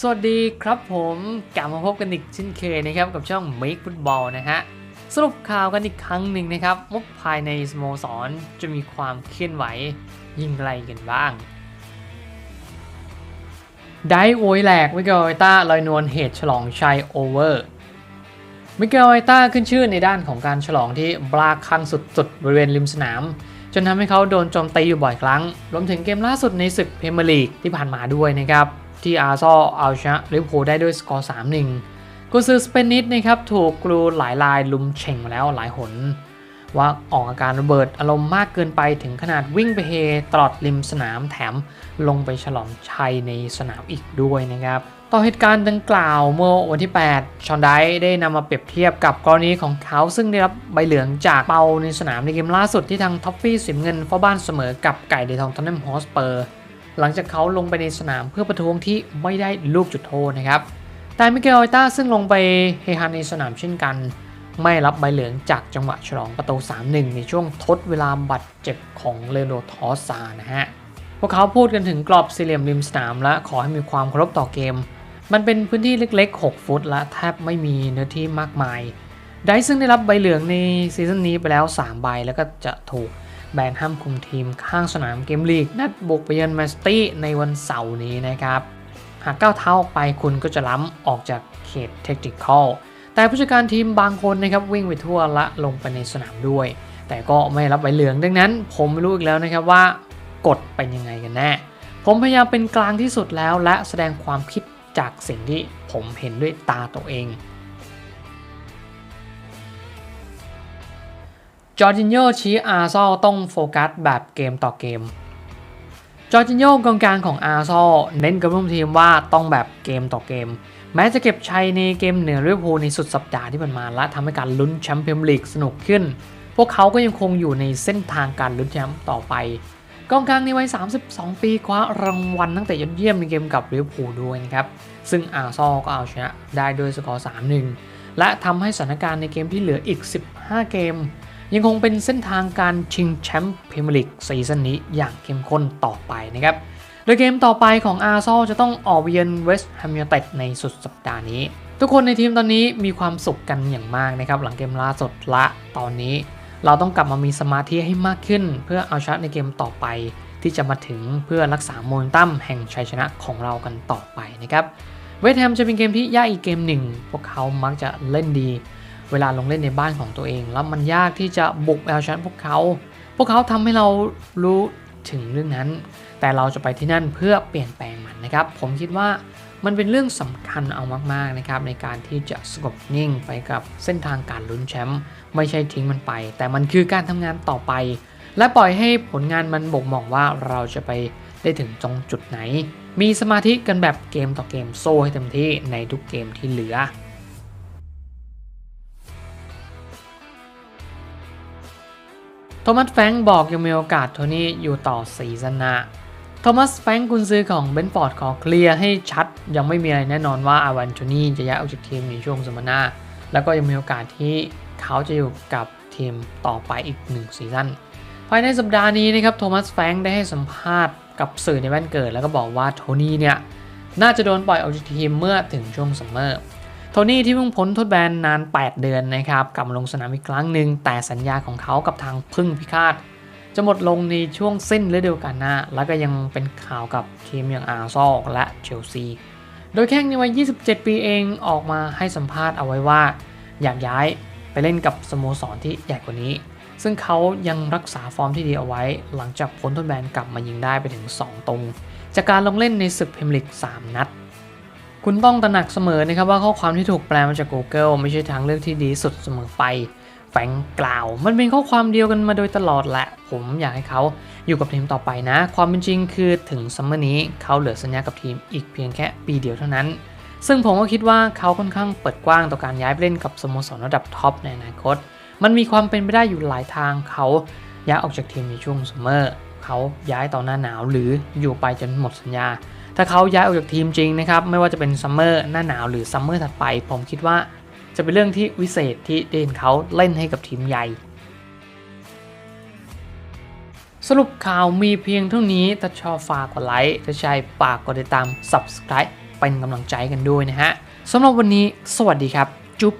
สวัสดีครับผมกลับมาพบกันอีกเช่นเคยนะครับกับช่อง Make Football นะฮะสรุปข่าวกันอีกครั้งหนึ่งนะครับว่าภายในสโมสรจะมีความเคลื่อนไหวยิ่งไรกันบ้าง ได้โวยแหลกมิเกลไอต้าลอยนวลเหตุฉลองชัยโอเวอร์มิเกลไอต้าขึ้นชื่อในด้านของการฉลองที่บลาคันสุดๆ บริเวณริมสนาม จนทำให้เขาโดนโจมตีอยู่บ่อยครั้ง รวมถึงเกมล่าสุดในศึกเพรีเมียร์ลีกที่ผ่านมาด้วยนะครับ ที่อาร์ซอลเอาชนะลิเวอร์พูลได้ด้วยสกอร์ 3-1 กุซือสเปนนิสนะครับถูกกลูหลายลายลุมเฉ่งมาแล้วหลายหน ว่าออกอาการระเบิดอารมณ์มากเกินไปถึงขนาดวิ่งไปเฮตลอดริมสนามแถมลงไปฉลองชัยในสนามอีกด้วยนะครับต่อเหตุการณ์ดังกล่าวเมื่อวันที่ 8 ชอนไดได้นำมาเปรียบเทียบกับกรณีของเขาซึ่งได้รับใบเหลืองจากเปาในสนามในเกมล่าสุดที่ทางท็อฟฟี่สิมเงินเฝ้าบ้านเสมอกับไก่เดทองทอนแนมฮอสเปอร์ หลังจากเขาลงไปในสนามเพื่อประท้วงที่ไม่ได้ลูกจุดโทษนะครับ แต่มิเกลออยต้าซึ่งลงไปเฮฮาในสนามเช่นกัน ไม่รับใบเหลืองจากจังหวะฉลองประตู 3-1 ในช่วงทดเวลาบัตรเจ็บของเลโดทอสซานะฮะ พวกเขาพูดกันถึงกรอบสี่เหลี่ยมริมสนามและขอให้มีความเคารพต่อเกม มันเป็นพื้นที่เล็ก ๆ 6 ฟุตและแทบไม่มีเนื้อที่มากมาย ไดซึ่งได้รับใบเหลืองในซีซั่นนี้ไปแล้ว 3 ใบแล้วก็จะถูก แบนห้ามคุมทีมข้างสนามเกมลีก นัดบุกไปเยือนแมนสตี้ในวันเสาร์นี้นะครับ หากก้าวเท้าออกไปคุณก็จะล้ำออกจากเขตเทคนิคอลแต่ผู้จัดการทีมบางคนนะครับวิ่งไปทั่วและลงไปในสนามด้วย แต่ก็ไม่รับใบเหลืองดังนั้น ผมไม่รู้อีกแล้วนะครับว่ากฎเป็นยังไงกันแน่ ผมพยายามเป็นกลางที่สุดแล้วและแสดงความคิดจากสิ่งที่ผมเห็นด้วยตาตัวเอง จอร์จินโยชี้อาร์ซอลต้องโฟกัสแบบเกมต่อเกม จอร์จินโยกองกลางของอาร์ซอลเน้นกับร่วมทีมว่าต้องแบบเกมต่อเกม แม้จะเก็บชัยในเกมเหนือลิเวอร์พูลในสุดสัปดาห์ที่ผ่านมาและทำให้การลุ้นแชมป์พรีเมียร์ลีกสนุกขึ้น พวกเขาก็ยังคงอยู่ในเส้นทางการลุ้นแชมป์ต่อไปกองกลางในวัย 32 ปีคว้ารางวัลตั้งแต่ยอดเยี่ยมในเกมกับลิเวอร์พูลด้วยนะครับ ซึ่งอาร์ซอลก็เอาชนะได้ด้วยสกอร์ 3-1 และทำให้สถานการณ์ในเกมที่เหลืออีก 15 เกม ยังคงเป็นเส้นทางการชิงแชมป์พรีเมียร์ลีกซีซั่นนี้อย่างเข้มข้นต่อไปนะครับ โดยเกมต่อไปของอาร์ซอลจะต้องออกเยือนเวสต์แฮมยูไนเต็ดในสุดสัปดาห์นี้ ทุกคนในทีมตอนนี้มีความสุขกันอย่างมากนะครับ หลังเกมล่าสุดละตอนนี้ เราต้องกลับมามีสมาธิให้มากขึ้น เพื่อเอาชนะในเกมต่อไป ที่จะมาถึงเพื่อรักษาโมเมนตัมแห่งชัยชนะของเรากันต่อไปนะครับเวสต์แฮมจะเป็นเกมที่ยากอีกเกมหนึ่ง พวกเขามักจะเล่นดี เวลาลงเล่นในบ้านของตัวเอง แล้วมันยากที่จะบุกเอาชนะพวกเขา พวกเขาทำให้เรารู้ถึงเรื่องนั้น แต่เราจะไปที่นั่นเพื่อเปลี่ยนแปลงมันนะครับ ผมคิดว่ามันเป็นเรื่องสำคัญเอามากๆนะครับในการที่จะสงบนิ่งไปกับเส้นทางการลุ้นแชมป์ไม่ใช่ทิ้งมันไป แต่มันคือการทำงานต่อไป และปล่อยให้ผลงานมันบ่งบอกว่าเราจะไปได้ถึงตรงจุดไหน มีสมาธิกันแบบเกมต่อเกมโซ่ให้เต็มที่ในทุกเกมที่เหลือ โทมัสแฟงบอกยังมีโอกาสโทนี่อยู่ต่อซีซั่นหน้าโทมัสแฟงกุนซือของเบนฟอร์ดขอเคลียร์ให้ชัด ยังไม่มีอะไรแน่นอนว่าอาวันโทนี่จะย้ายออกจากทีมในช่วงซัมเมอร์หน้าแล้วก็ยังมีโอกาสที่เขาจะอยู่กับทีมต่อไปอีกหนึ่งซีซั่นภายในสัปดาห์นี้นะครับโทมัสแฟงได้ให้สัมภาษณ์กับสื่อในบ้านเกิด แล้วก็บอกว่าโทนี่เนี่ยน่าจะโดนปล่อยออกจากทีมเมื่อถึงช่วงซัมเมอร์ ทนี่ที่เพิ่งพ้นโทษแบนนาน 8 เดือนนะครับกลับมาลงสนามอีกครั้งหนึ่งแต่สัญญาของเขากับทางพึ่งพิฆาตจะหมดลงในช่วงสิ้นฤดูกาลหน้า แล้วก็ยังเป็นข่าวกับทีมอย่างอาร์ซอลและเชลซี โดยแข้งในวัย 27 ปีเองออกมาให้สัมภาษณ์เอาไว้ว่า อยากย้ายไปเล่นกับสโมสรที่ใหญ่กว่านี้ ซึ่งเขายังรักษาฟอร์มที่ดีเอาไว้ หลังจากพ้นโทษแบนกลับมายิงได้ไปถึง 2ตรงจากการลงเล่นในศึกพรีเมียร์ลีก 3 นัด คุณต้องตระหนักเสมอนะครับว่าข้อความที่ถูกแปลมาจาก Google ไม่ใช่ทางเลือกที่ดีสุดเสมอไปแฟรงกล่าว มันเป็นข้อความเดียวกันมาโดยตลอดแหละ ผมอยากให้เขาอยู่กับทีมต่อไปนะ ความเป็นจริงคือถึงซัมเมอร์นี้เขาเหลือสัญญากับทีมอีกเพียงแค่ปีเดียวเท่านั้น ซึ่งผมก็คิดว่าเขาค่อนข้างเปิดกว้างต่อการย้ายไปเล่นกับสโมสรระดับท็อปในอนาคต มันมีความเป็นไปได้อยู่หลายทางเขาย้ายออกจากทีมในช่วงซัมเมอร์เขาย้ายต่อหน้าหนาวหรืออยู่ไปจนหมดสัญญา ถ้าเขาย้ายออกจากทีมจริงนะครับไม่ว่าจะเป็นซัมเมอร์หน้าหนาวหรือซัมเมอร์ถัดไป ผมคิดว่าจะเป็นเรื่องที่วิเศษที่เดนเขาเล่นให้กับทีมใหญ่ สรุปข่าวมีเพียงเท่านี้ถ้าชอบฝากกดไลค์ถ้าใช่ฝากกดติดตาม subscribe เป็นกำลังใจกันด้วยนะฮะสำหรับวันนี้สวัสดีครับ จุ๊บ